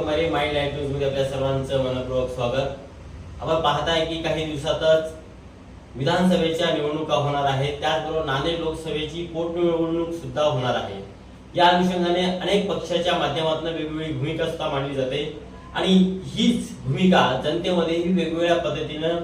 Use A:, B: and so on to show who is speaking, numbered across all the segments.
A: नमस्कार mind life न्यूजमध्ये आपल्या सर्वांचं मनपूर्वक स्वागत. आपण पाहताय की काही दिवसातच विधानसभेच्या निवडणुका होणार आहेत. त्याचबरोबर नांदेड लोकसभेची पोटनिवडणूक सुद्धा होणार आहे. या अनुषंगाने अनेक पक्षाच्या माध्यमातून वेगवेगळी भूमिका सुद्धा मांडली जाते. आणि हीच भूमिका जनतेमध्येही वेगवेगळ्या पद्धतीनं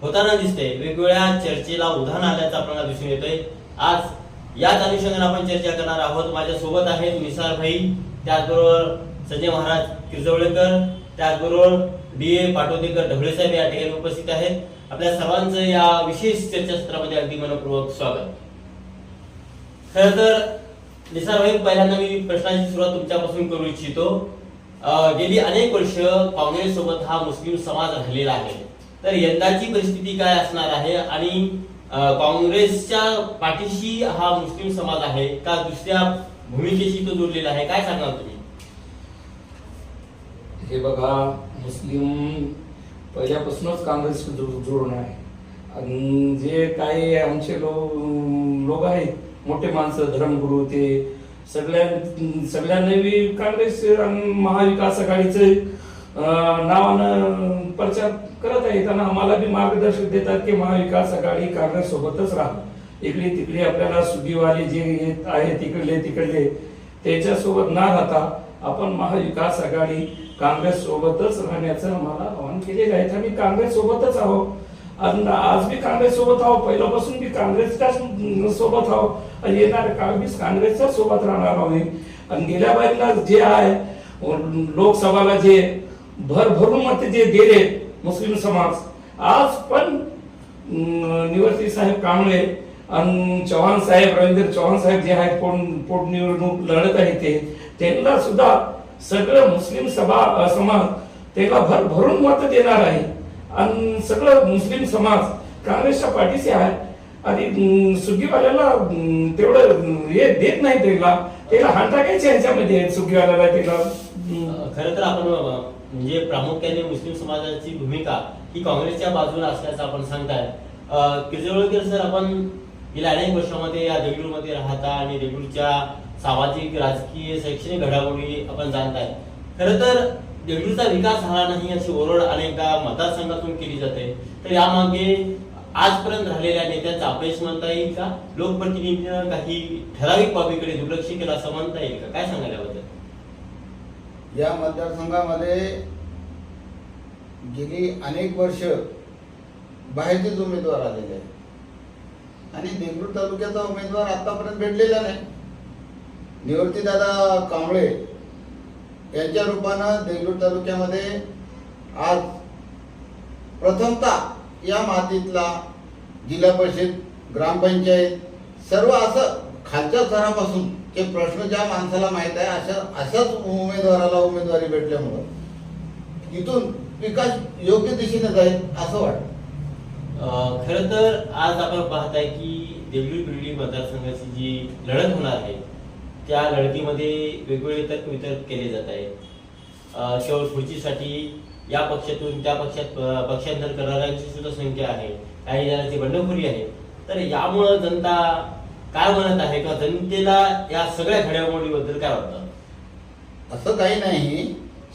A: होताना दिसते. वेगवेगळ्या चर्चेला उधाण आल्याचं आपल्याला दिसून येतंय. आज याच अनुषंगाने आपण चर्चा करणार आहोत. माझ्या सोबत आहेत निसार भाई त्याचबरोबर संजय महाराज किरजवळेकर त्याचबरोबर डी ए पाटोदेकर ढवळे साहेब या ठिकाणी उपस्थित आहेत. आपल्या सर्वांचं या विशेष चर्चासत्रामध्ये अगदी मनपूर्वक स्वागत. खर तर निसारभाई पहिल्यांदा मी प्रश्नाची सुरुवात तुमच्यापासून करू इच्छितो. गेली अनेक वर्ष काँग्रेस सोबत हा मुस्लिम समाज राहिलेला आहे. तर यंदाची परिस्थिती काय असणार आहे आणि काँग्रेसच्या पाठीशी हा मुस्लिम समाज आहे का दुसऱ्या भूमिकेशी तो जोडलेला आहे? काय सांगणार तुम्ही?
B: हे बघा मुस्लिम पहिल्यापासूनच काँग्रेस जोडून आहे. आणि जे काही आमचे लोक लोक आहेत मोठे माणसं धर्मगुरू ते सगळ्या सगळ्यांनी काँग्रेस महाविकास आघाडीचे नावानं प्रचार करत आहेत. आणि आम्हाला बी मार्गदर्शन देतात की महाविकास आघाडी काँग्रेस सोबतच राहा. इकडे तिकडे आपल्याला सुगीवाले जे येत आहे तिकडले तिकडले त्याच्यासोबत ना राहता आपण महाविकास आघाडी काँग्रेस सोबतच राहण्याचं आम्हाला आवाहन केलेलं आहे. आम्ही काँग्रेस सोबतच आहोत. आणि आज बी काँग्रेस सोबत आहो पहिल्यापासून बी काँग्रेसच्या सोबत आहोत. आणि येणार काळ काँग्रेसच्या सोबत राहणार आहोत आणि गेल्या बाईला जे आहे लोकसभाला जे भरभरून मत जे गेले मुस्लिम समाज आज पण अं, निवर्ती साहेब कांबळे आणि चव्हाण साहेब रवींद्र चव्हाण साहेब जे आहेत पोट पोटनिवडणूक लढत आहे ते त्यांना सुद्धा सगळं मुस्लिम सभा समाज त्याला भर भरून मत देणार आहे. आणि सगळं मुस्लिम समाज काँग्रेसच्या पाठीशी आहे. आणि सुगीवाल्याला तेवढं हे देत नाही त्याला. त्याला हात टाकायचे यांच्यामध्ये सुगीवाल्याला त्याला. अं,
A: खरं तर आपण म्हणजे प्रामुख्याने मुस्लिम समाजाची भूमिका ही काँग्रेसच्या बाजूला असल्याचं आपण सांगताय. अं, सर आपण गेल्या अनेक वर्षामध्ये या देगलूरमध्ये राहता आणि देगलूरच्या सामाजिक राजकीय शैक्षणिक घडामोडी आपण जाणताय. खरं तर देगलूरचा विकास झाला नाही अशी ओरड अनेकदा मतदारसंघातून केली जाते. तर यामागे आजपर्यंत राहिलेल्या नेत्यांचा अपयश म्हणता येईल का? लोकप्रतिनिधीनं काही ठराविक बाबीकडे दुर्लक्ष केलं असं म्हणता येईल का? काय सांगायला याबद्दल?
C: या मतदारसंघामध्ये गेली अनेक वर्ष बाहेरचेच उमेदवार आलेले आहेत. आणि देगलूर तालुक्याचा उमेदवार आतापर्यंत भेटलेला नाही. निवृत्तीदादा कांबळे यांच्या रूपानं देगलूर तालुक्यामध्ये आज प्रथमतः या मातीतला जिल्हा परिषद ग्रामपंचायत सर्व असं खालच्या स्तरापासून ते प्रश्न ज्या माणसाला माहीत आहे अशा अशाच उमेदवाराला उमेदवारी भेटल्यामुळं इथून विकास योग्य दिशेने जाईल असं वाटतं.
A: खरं तर आज आपण पाहताय की देवळी पिरली मतदारसंघाची जी लढत होणार आहे त्या लढतीमध्ये वेगवेगळे तर्क वितर्क केले जात आहेत शेवट केवळ खुर्चीसाठी या पक्षातून त्या पक्षात पक्षांतर करणाऱ्यांची सुद्धा संख्या आहे काही जणांची बंडखोरी आहे. तर यामुळं जनता काय म्हणत आहे का जनतेला या सगळ्या घडामोडीबद्दल काय वाटतं?
C: असं काही नाही.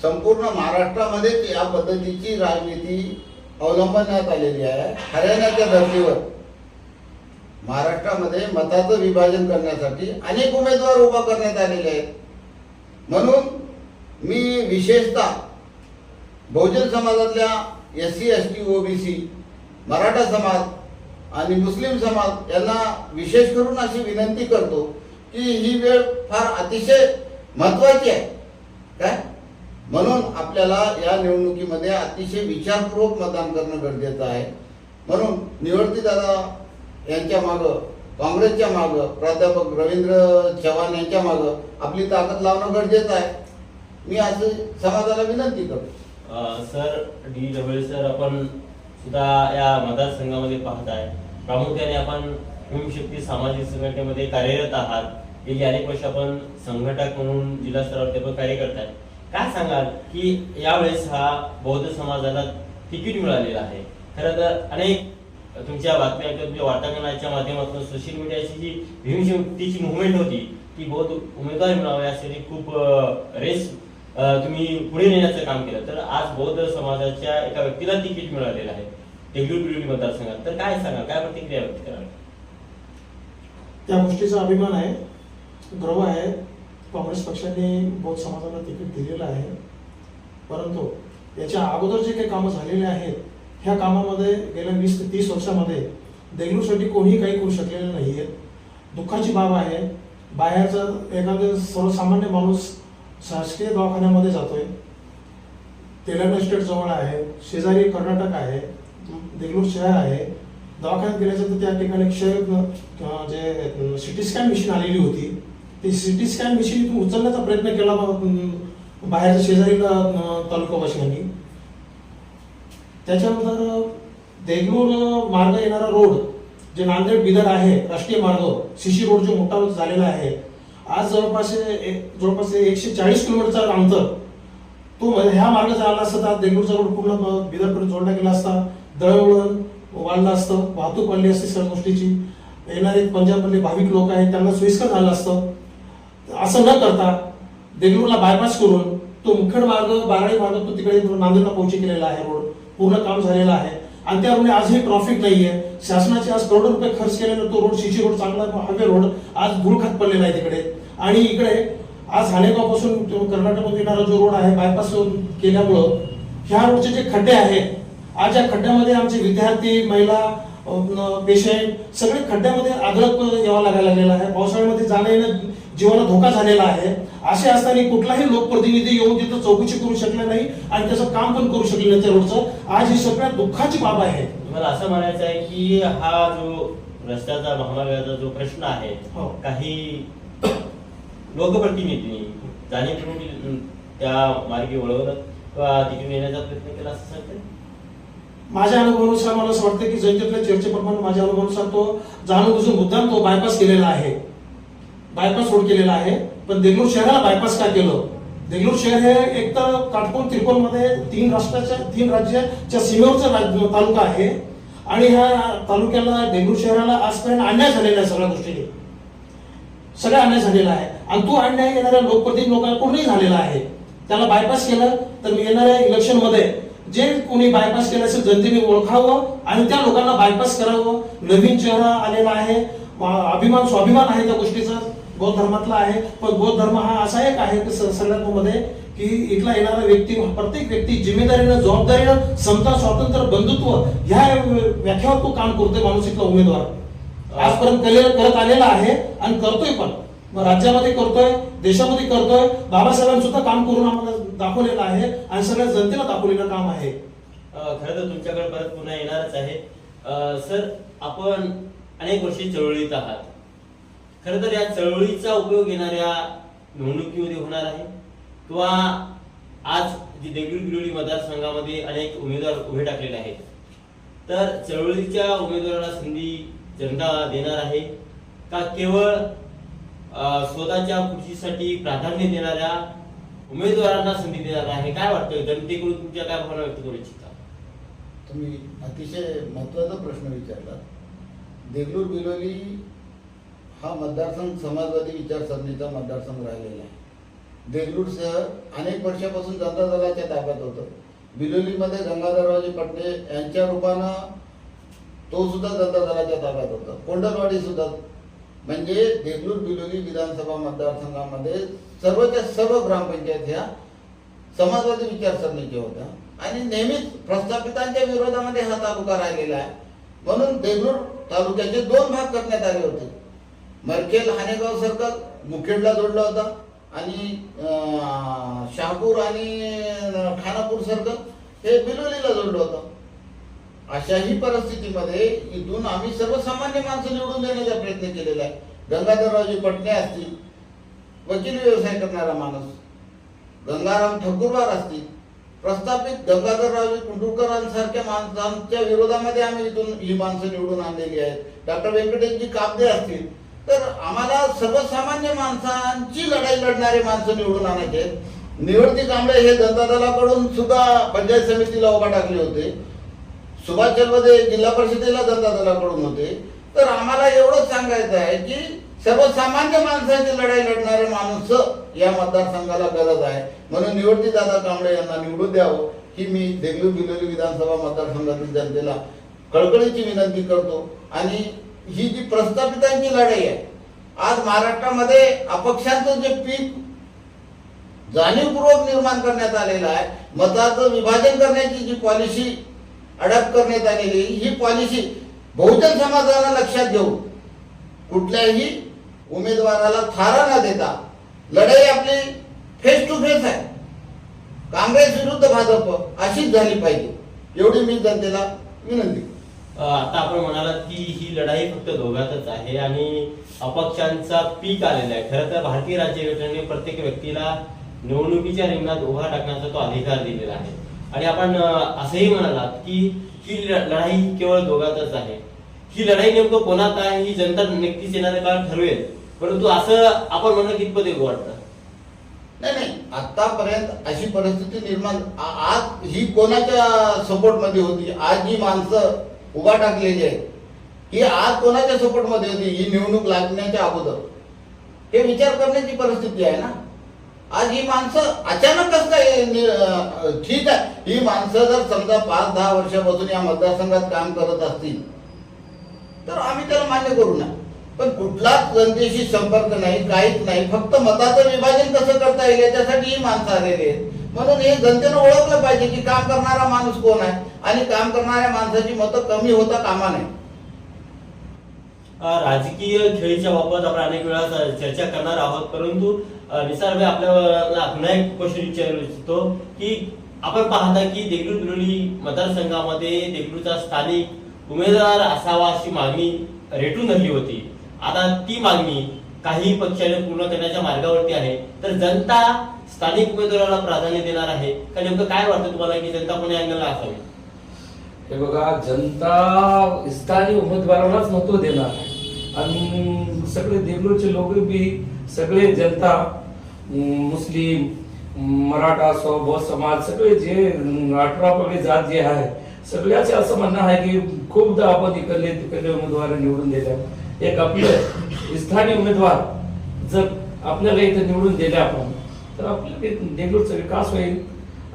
C: संपूर्ण महाराष्ट्रामध्येच या पद्धतीची राजनीती अवलंबण्यात आलेली आहे. हरियाणाच्या धर्तीवर महाराष्ट्रामध्ये मताचं विभाजन करण्यासाठी अनेक उमेदवार उभा करण्यात आलेले आहेत. म्हणून मी विशेषतः बहुजन समाजातल्या S C S T OBC Maratha समाज आणि मुस्लिम समाज यांना विशेष करून अशी विनंती करतो की ही वेळ फार अतिशय महत्वाची आहे. काय? म्हणून आपल्याला या निवडणुकीमध्ये अतिशय विचारपूर्वक मतदान करणं गरजेचं आहे. म्हणून निवडती दादा यांच्या मागं काँग्रेसच्या मागं प्राध्यापक रवींद्र चव्हाण यांच्या मागं आपली ताकद लावणं गरजेचं आहे. मी असं समाजाला विनंती करतो.
A: सर डी डब्ल्यू सर आपण सुद्धा या मतदारसंघामध्ये आहे. प्रामुख्याने आपण भीमशक्ती सामाजिक संघटनेमध्ये कार्यरत आहात. गेली अनेक वर्ष आपण संघटक म्हणून जिल्हा स्तरावर पण कार्य करतात काय सांगाल की यावेळेस हा बौद्ध समाजाला तिकीट मिळालेलं आहे? खरं तर अनेक तुमच्या बातम्या तुमच्या वार्तांकनाच्या माध्यमातून सोशल मीडियाची जी भीमशक्तीची मुवमेंट होती ती बहुत उमेदवार मिळावे यासाठी खूप रेस तुम्ही पुढे नेण्याचं काम केलं. तर आज बौद्ध समाजाच्या एका व्यक्तीला तिकीट मिळालेलं आहे देगलूर मतदारसंघात. तर काय सांगा काय प्रतिक्रिया व्यक्त कराल?
D: त्या गोष्टीचा अभिमान आहे गर्व आहे. काँग्रेस पक्षाने बौद्ध समाजाला तिकीट दिलेलं आहे. परंतु याच्या अगोदर जे काही कामं झालेले आहेत ह्या कामामध्ये गेल्या वीस ते तीस वर्षामध्ये देगलूरसाठी कोणीही काही करू शकलेलं नाही आहे दुःखाची बाब आहे. बाहेरचा एखादा सर्वसामान्य माणूस शासकीय दवाखान्यामध्ये जातोय. तेलंगणा स्टेट जवळ आहे. शेजारी कर्नाटक आहे. देगलूर शहर आहे. दवाखान्यात गेल्याचं तर त्या ठिकाणी क्षय जे सिटी स्कॅन मशीन आलेली होती. ती सिटी स्कॅन स्कॅनविषयी उचलण्याचा प्रयत्न केला बाहेरच्या शेजारीला अं, तालुकावासियांनी त्याच्यानंतर देगलूर मार्ग येणारा रोड जे नांदेड बिदर आहे राष्ट्रीय मार्ग शिशी रोड जो मोठा झालेला आहे आज जवळपास जवळपास एकशे चाळीस किलोमीटरचा अंतर तो ह्या मार्ग झाला असता तर देगलूरचा रोड पूर्ण बिदरपर्यंत जोडला गेला असता. दळणवळण वाढलं असतं वाहतूक वाढली असते सर्व गोष्टीची. येणारे पंजाबमधले भाविक लोक आहेत त्यांना सोयीस्कर झालं असतं. असं न करता देगलूरला बायपास करून तो मुखड मार्ग बाराळी मार्ग तो तिकडे नांदेडला पोहोचे केलेला आहे रोड. पूर्ण काम झालेलं आहे. आणि त्यामुळे आजही ट्रॉफिक नाहीये. शासनाचे आज करोडो रुपये खर्च केलेला तो रोड शिशी रोड चांगला हवे रोड आज गुळखात पडलेला आहे तिकडे. आणि इकडे आज हानेगावपासून कर्नाटकमध्ये येणारा जो रोड आहे बायपास केल्यामुळं ह्या रोडचे जे खड्डे आहेत आज या खड्ड्यामध्ये आमचे विद्यार्थी महिला पेशंट सगळे खड्ड्यामध्ये आदळत यावं लागायला लागलेलं आहे. पावसाळ्यामध्ये जाणं येणं जीवाला धोका झालेला आहे. असे असताना कुठलाही लोकप्रतिनिधी येऊन तिथं चौकशी करू शकले नाही आणि त्याचं काम पण करू शकले नाही त्या रोडचं. आज ही सगळ्यात दुःखाची बाब आहे.
A: मला असं म्हणायचं आहे की हा जो रस्त्याचा महामार्गाचा जो प्रश्न आहे
D: हो.
A: काही लोकप्रतिनिधींनी जाणीवपूर्वक त्या मार्गे वळवलं किंवा तिकडे नेण्याचा प्रयत्न केला असं सांगते
D: माझ्या अनुभवानुसार मला असं वाटतं की जयंतीतल्या चर्चेप्रमाणे माझ्या अनुभवानुसार तो जाणून बुजून मुद्दाम तो बायपास केलेला आहे. बायपास रोड केलेला आहे. पण देगलूर शहराला बायपास का केलं? देगलूर शहर हे एक तर काटकोण त्रिकोणमध्ये तीन राष्ट्राच्या तीन राज्याच्या सीमेवरचा तालुका आहे. आणि ह्या तालुक्याला देगलूर शहराला आजपर्यंत अन्याय झालेला आहे सगळ्या गोष्टीने. सगळा अन्याय झालेला आहे. आणि तो अन्याय येणाऱ्या लोकप्रतिनिधी लोकांकडूनही झालेला आहे. त्याला बायपास केलं तर येणाऱ्या इलेक्शनमध्ये जे कोणी बायपास केलं असेल जनतेने ओळखावं आणि त्या लोकांना बायपास करावं. नवीन चेहरा आलेला आहे. अभिमान स्वाभिमान आहे त्या गोष्टीचा. बौद्ध धर्मातला आहे. पण बौद्ध धर्म हा असा एक आहे की स- की इथला येणारा व्यक्ती प्रत्येक व्यक्ती जिम्मेदारीनं जबाबदारीनं समता स्वातंत्र्य बंधुत्व ह्या व्याख्यावर तो काम करतोय माणूस इथला उमेदवार. आजपर्यंत करत आलेला आहे आणि करतोय पण. राज्यामध्ये करतोय देशामध्ये करतोय बाबासाहेबांनी सुद्धा काम करून आम्हाला दाखवलेलं आहे आणि सगळ्या जनतेला दाखवलेलं काम आहे.
A: खरं तर तुमच्याकडे परत पुन्हा येणारच आहे. सर आपण अनेक वर्षे चळवळीत आहात. खरं तर या चळवळीचा उपयोग येणाऱ्या निवडणुकीमध्ये होणार आहे. किंवा आज जी देगलूर बिलोली मतदारसंघामध्ये अनेक उमेदवार उभे टाकलेले आहेत. तर चळवळीच्या उमेदवाराला संधी जनता देणार आहे. का केवळ स्वतःच्या खुर्चीसाठी प्राधान्य देणाऱ्या उमेदवारांना संधी देणार आहे? काय वाटतं जनतेकडून तुमच्या काय भावना व्यक्त करू इच्छिता?
C: तुम्ही अतिशय महत्त्वाचा प्रश्न विचारला देगलूर बिलोली हा मतदारसंघ समाजवादी विचारसरणीचा मतदारसंघ राहिलेला आहे. देगलूर शहर अनेक वर्षापासून जनता दलाच्या ताब्यात होतं. बिलोलीमध्ये गंगाधररावजी पटले यांच्या रूपानं तो सुद्धा जनता दलाच्या ताब्यात होता. कोंडलवाडी सुद्धा. म्हणजे देगलूर बिलोली विधानसभा मतदारसंघामध्ये सर्वच्या सर्व ग्रामपंचायत ह्या समाजवादी विचारसरणीच्या होत्या. आणि नेहमीच प्रस्थापितांच्या विरोधामध्ये हा तालुका राहिलेला आहे. म्हणून देगलूर तालुक्याचे दोन भाग करण्यात आले होते. मरखेल हानेगाव सर्कल मुखेडला जोडला होता आणि शहापूर आणि खानापूर सर्कल हे बिलोलीला जोडलं होतं. अशाही परिस्थितीमध्ये इथून आम्ही सर्वसामान्य माणसं निवडून देण्याचा प्रयत्न केलेला आहे. गंगाधररावजी पटणे असतील वकील व्यवसाय करणारा माणूस गंगाराम ठकुरवार असतील प्रस्थापित गंगाधरराव कुंडुरकरांसारख्या माणसांच्या विरोधामध्ये आम्ही इथून ही माणसं निवडून आणलेली आहेत. डॉक्टर व्यंकटेशजी कापदे असतील. तर आम्हाला सर्वसामान्य माणसांची लढाई लढणारे माणसं निवडून आणायचे आहेत. निवडती कांबळे हे जनता दलाकडून सुद्धा पंचायत समितीला उभा टाकले होते. सुभाष चलवदे जिल्हा परिषदेला जनता दलाकडून होते. तर आम्हाला एवढंच सांगायचं आहे की सर्वसामान्य माणसांची लढाई लढणारे माणसं या मतदारसंघाला गरज आहे. म्हणून निवडती दादा कांबळे यांना निवडून द्यावं ही मी देगलूर बिलोली विधानसभा मतदारसंघातील जनतेला कळकळीची विनंती करतो. आणि ही जी प्रस्थापितांची लढाई आहे आज महाराष्ट्रामध्ये अपक्षांचं जे पीक जाणीवपूर्वक निर्माण करण्यात आलेलं आहे मताचं विभाजन करण्याची जी पॉलिसी अडप करण्यात आलेली ही पॉलिसी बहुजन समाजाला लक्षात घेऊन कुठल्याही उमेदवाराला थारा न देता लढाई आपली फेस टू फेस आहे. काँग्रेस विरुद्ध भाजप अशीच झाली पाहिजे. एवढी मी जनतेला विनंती
A: आता आपण म्हणालात की ही लढाई फक्त दोघातच आहे आणि अपक्षांचा पीक आलेला आहे. खरं तर भारतीय राज्य घटनेने प्रत्येक व्यक्तीला निवडणुकीच्या रिंगणात उभा टाकण्याचा तो अधिकार दिलेला आहे. आणि आपण असंही म्हणालात की ही लढाई केवळ दोघातच आहे. ही लढाई नेमकं कोणात आहे ही जनता नक्कीच येणाऱ्या काळ ठरवेल. परंतु असं आपण म्हणणं कितपत योग्य वाटतं?
C: नाही नाही. आतापर्यंत अशी परिस्थिती निर्माण आ- आज ही कोणाच्या सपोर्टमध्ये होती? आज जी माणसं उभा टाकलेली आहेत ही आज कोणाच्या सपोर्टमध्ये होती? ही निवडणूक लागण्याच्या अगोदर. हे विचार करण्याची परिस्थिती आहे ना. आज ही माणसं अचानकच काय नि- अं, ठीक आहे. ही माणसं जर समजा पाच दहा वर्षापासून या मतदारसंघात काम करत असतील तर आम्ही त्याला मान्य करू ना. पण कुठलाच जनतेशी संपर्क नाही काहीच नाही. फक्त मताचं विभाजन कसं करता येईल याच्यासाठी ही माणसं आलेली आहेत. म्हणून हे जनतेनं ओळखलं पाहिजे की काम करणारा माणूस कोण आहे आणि काम करणाऱ्या माणसाची मतं कमी होता कामा नये.
A: राजकीय खेळीच्या बाबत आपण अनेक वेळा चर्चा करणार आहोत. परंतु अ, निसार भाई आपल्याला पुन्हा एक क्वेश्चन विचारू इच्छितो की आपण पाहता की देगलूर बिलोली मतदारसंघामध्ये देगलूरचा स्थानिक उमेदवार असावा अशी मागणी रेटून धरली होती. आता ती मागणी काही पक्षाने पूर्ण करण्याच्या मार्गावरती आहे. तर जनता स्थानिक उमेदवाराला प्राधान्य देणार आहे. का नेमकं काय वाटतं तुम्हाला की जनता पुणे अँगलला असावी?
B: हे बघा जनता स्थानिक उमेदवारालाच महत्त्व देणार आहे. आणि सगळे देगलूरचे लोक बी सगळे जनता मुस्लिम मराठा असो बौद्ध समाज सगळे जे अठरा पगडी जात जे आहे सगळ्याचे असं म्हणणं आहे की खूपदा आपण इकडले तिकडले उमेदवार निवडून दिल्या एक आपले स्थानिक उमेदवार जर आपल्याला इथं निवडून दिले आपण तर आपल्या देगलूरचा विकास होईल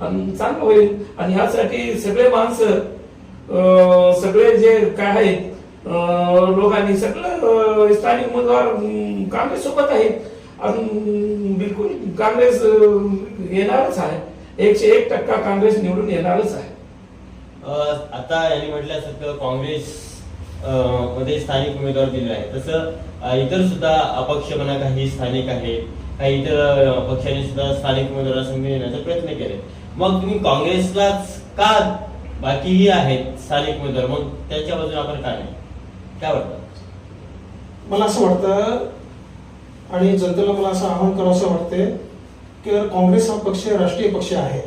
B: आणि चांगलं होईल. आणि ह्यासाठी सगळे माणसं सगळे जे काय आहेत लोकांनी सगळं स्थानिक उमेदवार काँग्रेस सोबत आहेत. आणि बिलकुल काँग्रेस येणारच आहे. एकशे एक टक्का काँग्रेस निवडून येणारच आहे.
A: आता यांनी म्हटल्यासारखं काँग्रेस मध्ये स्थानिक उमेदवार दिले आहे तसं इतर सुद्धा अपक्ष म्हणा काही स्थानिक आहेत काही इतर पक्षाने सुद्धा स्थानिक उमेदवार संधी देण्याचा प्रयत्न केले. मग तुम्ही काँग्रेसलाच का बाकीही आहेत स्थानिक उमेदवार? मग त्यांच्या बाजूला आपण का नाही? काय वाटतं?
D: मला असं वाटतं आणि जनतेला मला असं आवाहन करावंसं वाटते की काँग्रेस हा पक्ष राष्ट्रीय पक्ष आहे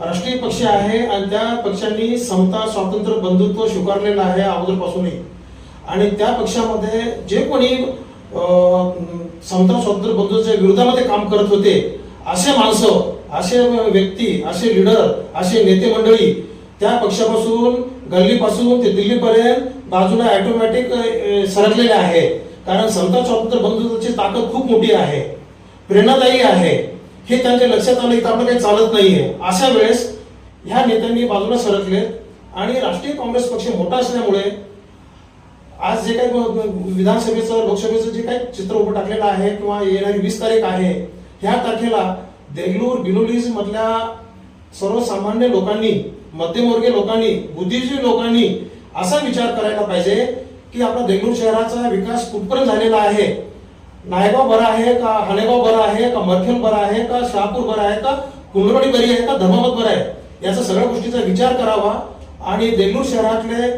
D: राष्ट्रीय पक्ष आहे आणि त्या पक्षांनी समता स्वातंत्र्य बंधुत्व स्वीकारलेलं आहे अगोदरपासूनही. आणि त्या पक्षामध्ये जे कोणी समता स्वातंत्र्य बंधुत्वाच्या विरोधामध्ये काम करत होते असे माणसं असे व्यक्ती असे लिडर असे नेते मंडळी त्या पक्षापासून गल्लीपासून ते दिल्लीपर्यंत बाजूला ऑटोमॅटिक सरकलेले आहे. कारण समता स्वातंत्र्य बंधुत्वाची ताकद खूप मोठी आहे. प्रेरणादायी आहे. हे त्यांच्या लक्षात आलं इथं आपलं काही चालत नाहीये. अशा वेळेस ह्या नेत्यांनी बाजूला सरकले आणि राष्ट्रीय काँग्रेस पक्ष मोठा असल्यामुळे आज जे काही विधानसभेचं लोकसभेचं जे काही चित्र उभं टाकलेलं आहे किंवा येणारी वीस तारीख आहे ह्या तारखेला देगलूर बिलोलीज मधल्या सर्वसामान्य लोकांनी मध्यमवर्गीय लोकांनी बुद्धिजीवी लोकांनी असा विचार करायला पाहिजे की आपला देगलूर शहराचा विकास कुठपर्यंत झालेला आहे. नायगाव बरा आहे का हानेगाव बरा आहे का मरखेल बरा आहे का शहापूर बरा आहे का कुंभरवाडी बरी आहे का धर्माबाद बरा आहे? याचा सगळ्या गोष्टीचा विचार करावा आणि देगलूर शहरातले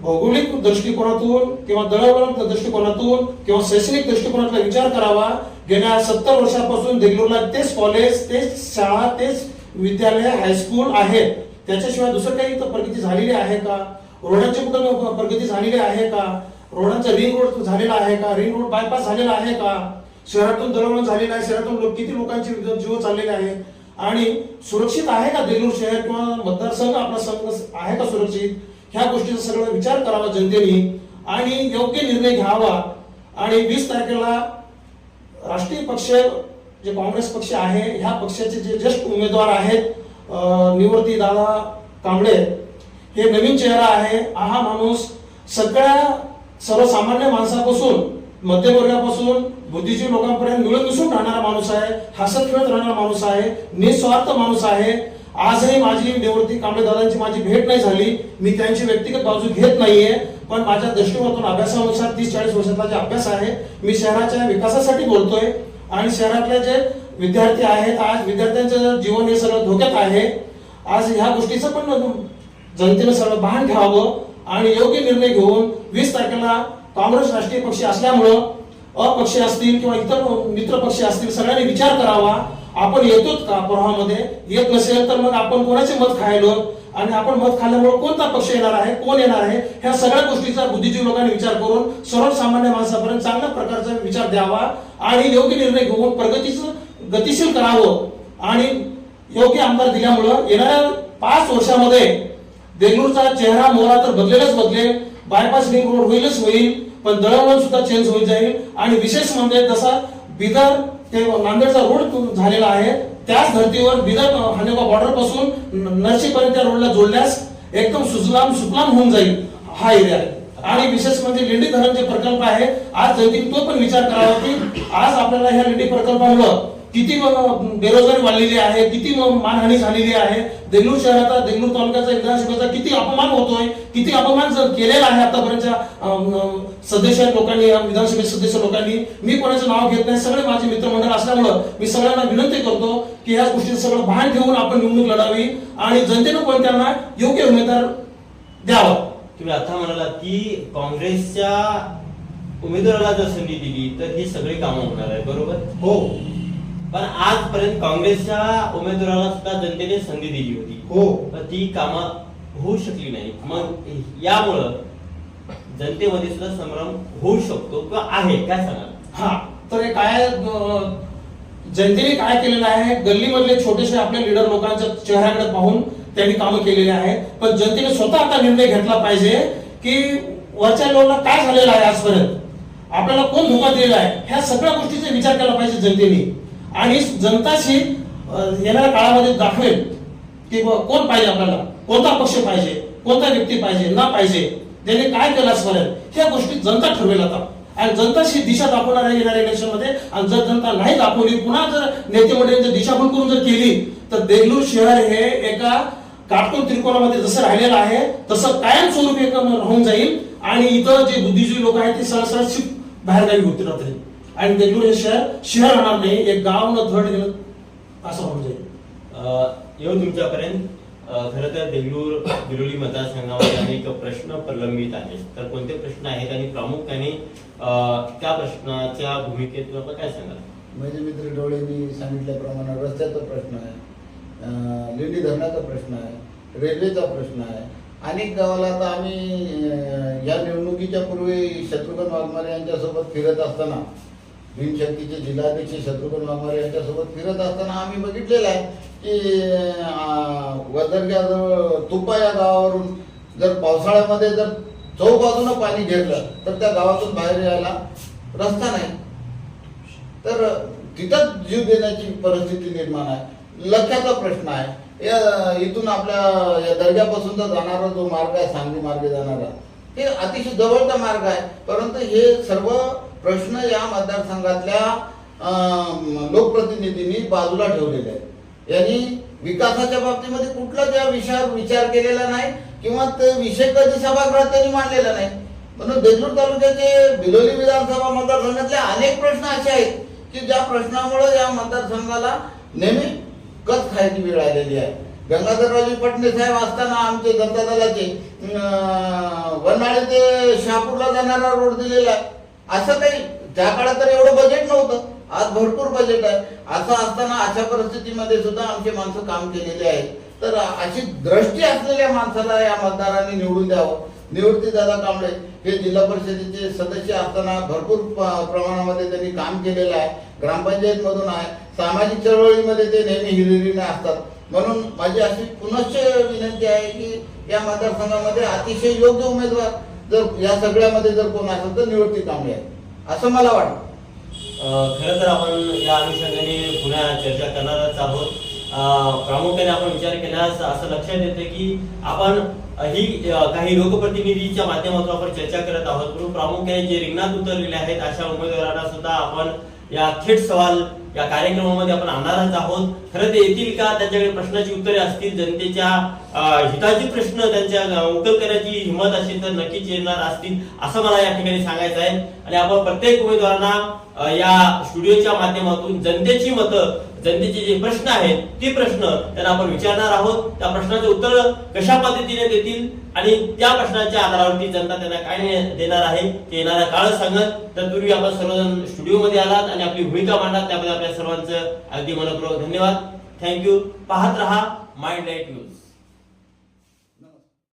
D: भौगोलिक दृष्टिकोनातून किंवा दळवळण दृष्टिकोनातून किंवा शैक्षणिक दृष्टिकोनातला विचार करावा. गेल्या सत्तर वर्षापासून देगलूरला तेच कॉलेज तेच शाळा तेच विद्यालय हायस्कूल आहे त्याच्याशिवाय दुसरं काही प्रगती झालेली आहे का? रोडांची कुठं प्रगती झालेली आहे का? रोडांचा रिंग रोड झालेला आहे का? रिंग रोड बायपास झालेला आहे का? शहरातून दळवण झालेलं आहे. शहरातून लोक किती लोकांचे जीव चाललेले आहे? आणि सुरक्षित आहे का देगलूर शहर किंवा मतदारसंघ आपला संघ आहे का सुरक्षित? ह्या गोष्टीचा सगळं विचार करावा जनतेने आणि योग्य निर्णय घ्यावा. आणि वीस तारखेला राष्ट्रीय पक्ष जे काँग्रेस पक्ष आहे ह्या पक्षाचे जे ज्येष्ठ उमेदवार आहेत निवृत्ती दादा कांबळे हे नवीन चेहरा आहे. हा माणूस सगळ्या सर्वसामान्य माणसापासून मध्यमवर्गापासून बुद्धिजीवी लोकांपर्यंत मिळून मिसळून राहणारा माणूस आहे हसत खेळत राहणारा माणूस आहे निस्वार्थ माणूस आहे. आजही माझी निवृत्ती कांबळे दादांची माझी भेट नाही झाली. मी त्यांची व्यक्तिगत बाजू घेत नाहीये. पण माझ्या दृष्टिकोनातून अभ्यासानुसार तीस चाळीस वर्षातला जे अभ्यास आहे मी शहराच्या विकासासाठी बोलतोय. आणि शहरातले जे विद्यार्थी आहेत आज विद्यार्थ्यांचं जीवन हे सगळं धोक्यात आहे आज ह्या गोष्टीचं पण जनतेनं सगळं भान घ्यावं आणि योग्य निर्णय घेऊन वीस तारखेला काँग्रेस राष्ट्रीय पक्ष असल्यामुळं अपक्ष असतील किंवा इतर मित्र पक्ष असतील सगळ्यांनी विचार करावा. आपण येतोच का प्रवाहामध्ये येत नसेल तर मग आपण कोणाचे मत खायलो? आणि आपण मत खाल्ल्यामुळे कोणता पक्ष येणार आहे? कोण येणार आहे? ह्या सगळ्या गोष्टीचा बुद्धिजीवी लोकांनी विचार करून सर्वसामान्य माणसापर्यंत चांगल्या प्रकारचा विचार द्यावा आणि योग्य निर्णय घेऊन प्रगतीचं गतिशील करावं. आणि योग्य आमदार दिल्यामुळं येणाऱ्या पाच वर्षामध्ये देगलूरचा चेहरा मोहरा तर बदलेलच बदलेल बायपास लिंक रोड होईलच होईल पण दळणवळण सुद्धा चेंज होईल जाईल. आणि विशेष म्हणजे जसा बिदर ते नांदेडचा रोड झालेला आहे. त्याच धर्तीवर बिदर हानेबा बॉर्डरपासून नरशीपर्यंत त्या रोडला जोडल्यास एकदम सुजलाम सुफलाम होऊन जाईल हा एरिया आणि विशेष म्हणजे लेंडी धरण जे प्रकल्प आहे आज जनतेने तो पण विचार करावा की आज आपल्याला ह्या लेंडी प्रकल्पामुळं किती बेरोजगारी वाढलेली आहे किती मानहानी झालेली आहे देगलूर शहराचा देगलूर तालुक्याचा विधानसभेचा किती अपमान होतोय किती अपमान केलेला आहे अं, सदस्य लोकांनी विधानसभेत सदस्य लोकांनी. मी कोणाचं नाव घेत नाही सगळे माझे मित्रमंडळ असल्यामुळं मी सगळ्यांना विनंती करतो की ह्या गोष्टीचं सगळं भान ठेवून आपण निवडणूक लढावी आणि जनतेनं पण त्यांना योग्य उमेदवार द्यावा.
A: तुम्ही आता म्हणाला की काँग्रेसच्या उमेदवाराला जर संधी दिली तर ही सगळी कामं होणार आहे बरोबर?
D: हो.
A: पण आजपर्यंत काँग्रेसच्या उमेदवाराला सुद्धा जनतेने संधी दिली होती.
D: हो.
A: पण ती कामं होऊ शकली नाही. मग यामुळं जनतेमध्ये सुद्धा संभ्रम होऊ शकतो किंवा आहे काय सांगाल?
D: हा. तर हे काय जनतेने काय केलेलं आहे? गल्लीमधले छोटेसे आपले लीडर लोकांच्या चेहऱ्याकडे पाहून त्यांनी कामं केलेली आहे पण जनतेने स्वतः आता निर्णय घेतला पाहिजे की वरच्या लेवलला काय झालेलं आहे आजपर्यंत? आपल्याला कोण धोका दिलेला आहे? ह्या सगळ्या गोष्टीचा विचार केला पाहिजे जनतेने. आणि जनताशी येणाऱ्या काळामध्ये दाखवेल की कोण पाहिजे आपल्याला? कोणता पक्ष पाहिजे? कोणता व्यक्ती पाहिजे? ना पाहिजे? त्याने काय केलं असं ह्या गोष्टी जनता ठरवेल आता. आणि जनताशी दिशा दाखवणार आहे येणाऱ्या इलेक्शनमध्ये. आणि जर जनता नाही दाखवली पुन्हा जर नेते मंडळींची दिशाभूल करून जर केली तर देगलूर शहर हे एका काटकोन त्रिकोणामध्ये जसं राहिलेलं आहे तसं कायमस्वरूपी एक राहून जाईल. आणि इथं जे बुद्धिजीवी लोक आहेत ते सरसर शिफ्ट बाहेरगावी होतील राहतील आणि हे शहर शहर राहणार नाही एक गाव न धड गेलं असं होऊन जाईल.
A: अ, येऊ तुमच्यापर्यंत. खरं तर देगलूर बिरोली मतदारसंघामध्ये अनेक प्रश्न प्रलंबित आहेत. तर कोणते प्रश्न आहेत आणि प्रामुख्याने अ, त्या प्रश्नाच्या भूमिकेतून आपण काय सांगाल?
C: म्हणजे मित्र डोळेंनी सांगितल्याप्रमाणे रस्त्याचा प्रश्न आहे अं, लेंडी धरणाचा प्रश्न आहे रेल्वेचा प्रश्न आहे. अनेक गावाला आता आम्ही या निवडणुकीच्या पूर्वी शत्रुघ्न वाघमारे यांच्यासोबत फिरत असताना भीमशक्तीचे जिल्हाध्यक्ष शत्रुघ्न वाघमारे यांच्यासोबत फिरत असताना आम्ही बघितलेलं आहे की वदरग्याजवळ तुपा या गावावरून जर पावसाळ्यामध्ये जर चौबाजूनं पाणी घेरलं तर त्या गावातून बाहेर यायला रस्ता नाही. तर तिथंच जीव देण्याची परिस्थिती निर्माण आहे. लक्षाचा प्रश्न आहे. या इथून आपल्या या दर्ग्यापासूनचा जाणारा जो मार्ग आहे सांगली मार्गे जाणारा हे अतिशय जवळचा मार्ग आहे. परंतु हे सर्व प्रश्न या मतदारसंघातल्या लोकप्रतिनिधींनी बाजूला ठेवलेले आहेत. यांनी विकासाच्या बाबतीमध्ये कुठला त्या विषयावर विचार केलेला नाही किंवा ते विषय कधी सभागृहात त्यांनी मांडलेला नाही. म्हणून देगलूर तालुक्याचे बिलोली विधानसभा मतदारसंघातले अनेक प्रश्न असे आहेत की ज्या प्रश्नामुळे या मतदारसंघाला नेहमी कच खायची वेळ आलेली आहे. गंगाधररावजी पटणे साहेब असताना आमचे जनता दलाचे वनाळे ते शहापूरला जाणारा रोड दिलेला आहे. असं काही त्या काळात तर एवढं बजेट नव्हतं. आज भरपूर बजेट आहे. असं असताना अशा परिस्थितीमध्ये सुद्धा आमचे माणसं काम केलेले आहेत. तर अशी दृष्टी असलेल्या माणसाला या मतदारांनी निवडून द्यावं. निवृत्ती दादा कांबळे हे जिल्हा परिषदेचे सदस्य असताना भरपूर प्रमाणामध्ये त्यांनी काम केलेलं आहे. ग्रामपंचायत मधून आहे. सामाजिक चळवळीमध्ये ते नेहमी हिरिरीने असतात. म्हणून माझी अशी पुनश्च विनंती आहे की या मतदारसंघामध्ये अतिशय योग्य उमेदवार जर या सगळ्यामध्ये जर कोण असेल तर निवृत्ती कांबळे आहे असं मला वाटतं.
A: खरं तर आपण या अनुषंगाने पुन्हा चर्चा करणारच आहोत. प्रामुख्याने आपण विचार केल्यास असं लक्षात येतं की आपण ही काही लोकप्रतिनिधीच्या माध्यमातून आपण चर्चा करत आहोत. परंतु प्रामुख्याने जे रिंगणात उतरलेले आहेत अशा उमेदवारांना सुद्धा आपण या थेट सवाल या कार्यक्रमामध्ये आपण आणणारच आहोत. खरं ते येतील का? त्यांच्याकडे प्रश्नाची उत्तरे असतील. जनतेच्या हिताचे हिताची प्रश्न त्यांच्या उकल करण्याची हिंमत असेल तर नक्कीच येणार असतील असं मला या ठिकाणी सांगायचं आहे आणि आपण प्रत्येक उमेदवारांना या स्टुडिओच्या माध्यमातून जनतेची मतं जनतेचे जे प्रश्न आहेत ते प्रश्न त्यांना आपण विचारणार आहोत. त्या प्रश्नाचे उत्तर कशा पद्धतीने देतील आणि त्या प्रश्नाच्या आधारावरती जनता त्यांना काय देणार आहे ते येणारा काळ सांगत तर पूर्वी आपण सर्वजण स्टुडिओमध्ये आलात आणि आपली भूमिका मांडलात. त्याबद्दल आपल्या सर्वांचं अगदी मनपूर्वक धन्यवाद. थँक्यू पाहत रहा माइंड लाइट न्यूज